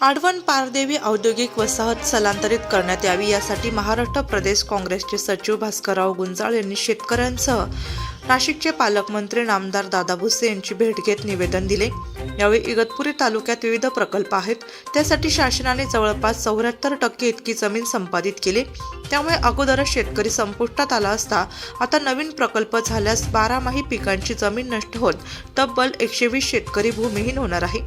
आडवण पारदेवी औद्योगिक वसाहत स्थलांतरित करण्यात यावी यासाठी महाराष्ट्र प्रदेश काँग्रेसचे सचिव भास्करराव गुंजाळ यांनी शेतकऱ्यांसह नाशिकचे पालकमंत्री नामदार दादा भुसे यांची भेट घेत निवेदन दिले. यावेळी इगतपुरी तालुक्यात विविध प्रकल्प आहेत. त्यासाठी शासनाने जवळपास चौऱ्याहत्तर टक्के इतकी जमीन संपादित केली. त्यामुळे अगोदरच शेतकरी संपुष्टात आला असता आता नवीन प्रकल्प झाल्यास बारामाही पिकांची जमीन नष्ट होत तब्बल एकशे वीस शेतकरी भूमिहीन होणार आहे.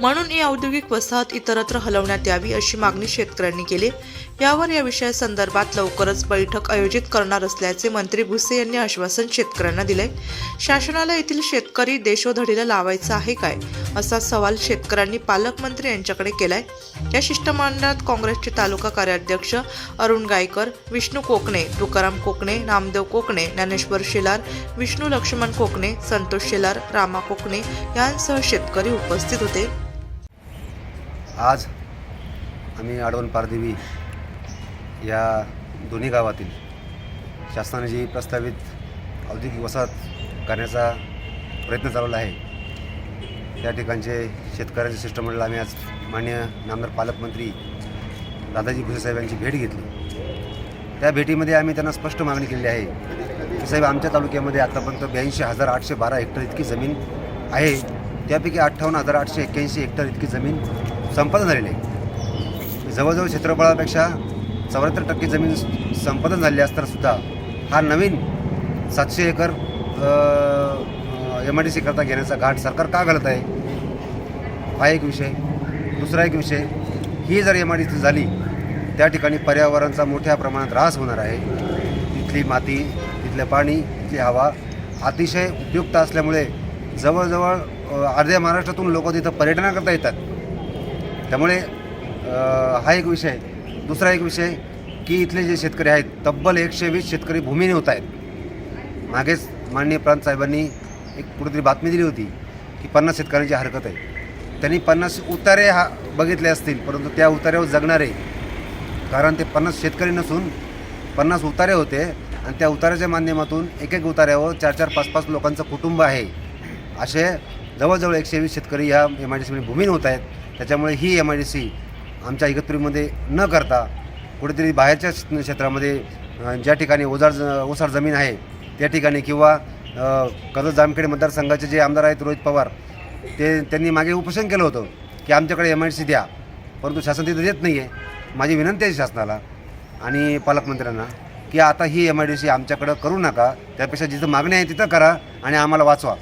म्हणून ही औद्योगिक वसाहत इतरत्र हलवण्यात यावी अशी मागणी शेतकऱ्यांनी केली. यावर या विषयासंदर्भात लवकरच बैठक आयोजित करणार असल्याचे मंत्री भुसे यांनी आश्वासन शेतकऱ्यांना दिले शासनाला येथील शेतकरी देशोधडीला लावायचा आहे काय? असा सवाल शेतकऱ्यांनी पालकमंत्री यांच्याकडे केलाय. या शिष्टमंडळात काँग्रेसचे तालुका कार्याध्यक्ष अरुण गायकर विष्णू कोकणे तुकाराम कोकणे नामदेव कोकणे ज्ञानेश्वर शेलार विष्णू लक्ष्मण कोकणे संतोष शेलार रामा कोकणे यांसह शेतकरी उपस्थित होते. आज आम्ही आडवण पारदेवी या दोन्ही गावातील शासनाने जी प्रस्तावित औद्योगिक वसाहत करण्याचा प्रयत्न चालवला आहे त्या ठिकाणचे शेतकऱ्यांचे शिष्टमंडळ आम्ही आज मान्य नामदार पालकमंत्री दादाजी भुसेसाहेब यांची भेट घेतली. त्या भेटीमध्ये आम्ही त्यांना स्पष्ट मागणी केली आहे की साहेब आमच्या तालुक्यामध्ये आतापर्यंत ब्याऐंशी हजार आठशे बारा हेक्टर इतकी जमीन आहे. त्यापैकी अठ्ठावन्न हजार आठशे एक्क्याऐंशी हेक्टर इतकी जमीन संपादन झालेले आहे. जवळजवळ क्षेत्रफळापेक्षा चौऱ्याहत्तर टक्के जमीन संपादन झाली असतानासुद्धा हा नवीन सातशे acre M I D C करता घेण्याचा घाट सरकार का घालत आहे? हा एक विषय. दुसरा एक विषय ही जर एम आय डी सी झाली त्या ठिकाणी पर्यावरणाचा मोठ्या प्रमाणात ऱ्हास होणार आहे. तिथली माती तिथलं पाणी तिथली हवा अतिशय उपयुक्त असल्यामुळे जवळजवळ अर्ध्या महाराष्ट्रातून लोक तिथं पर्यटनाकरता येतात. त्यामुळे हा एक विषय. दुसरा एक विषय की इथले जे शेतकरी आहेत तब्बल एकशे वीस शेतकरी भूमीने होत आहेत. मागेच माननीय प्रांत साहेबांनी एक कुठेतरी बातमी दिली होती की पन्नास शेतकऱ्यांची हरकत आहे. त्यांनी पन्नास उतारे हा बघितले असतील परंतु त्या उतार्यावर जगणारे कारण ते पन्नास शेतकरी नसून पन्नास उतारे होते आणि त्या उतार्याच्या माध्यमातून एक एक उतार्यावर चार चार पाच पाच लोकांचं कुटुंब आहे. असे जवळजवळ एकशे वीस शेतकरी या एम आय डी सीमध्ये भूमीन होत आहेत. त्याच्यामुळे ही एम आय डी सी आमच्या इगतपुरीमध्ये न करता कुठेतरी बाहेरच्या क्षेत्रामध्ये ज्या ठिकाणी ओजार ज ओसार जमीन आहे त्या ठिकाणी किंवा अ, जामखेड मतदारसंघाचे जे आमदार आहेत रोहित पवार ते त्यांनी मागे उपोषण केलं होतं की आमच्याकडे एम आय डी सी द्या परंतु शासन तिथं देत नाही आहे माझी विनंती आहे शासनाला आणि पालकमंत्र्यांना की आता ही एम आय डी सी आमच्याकडं करू नका त्यापेक्षा जिथं मागणी आहे तिथं करा आणि आम्हाला वाचवा.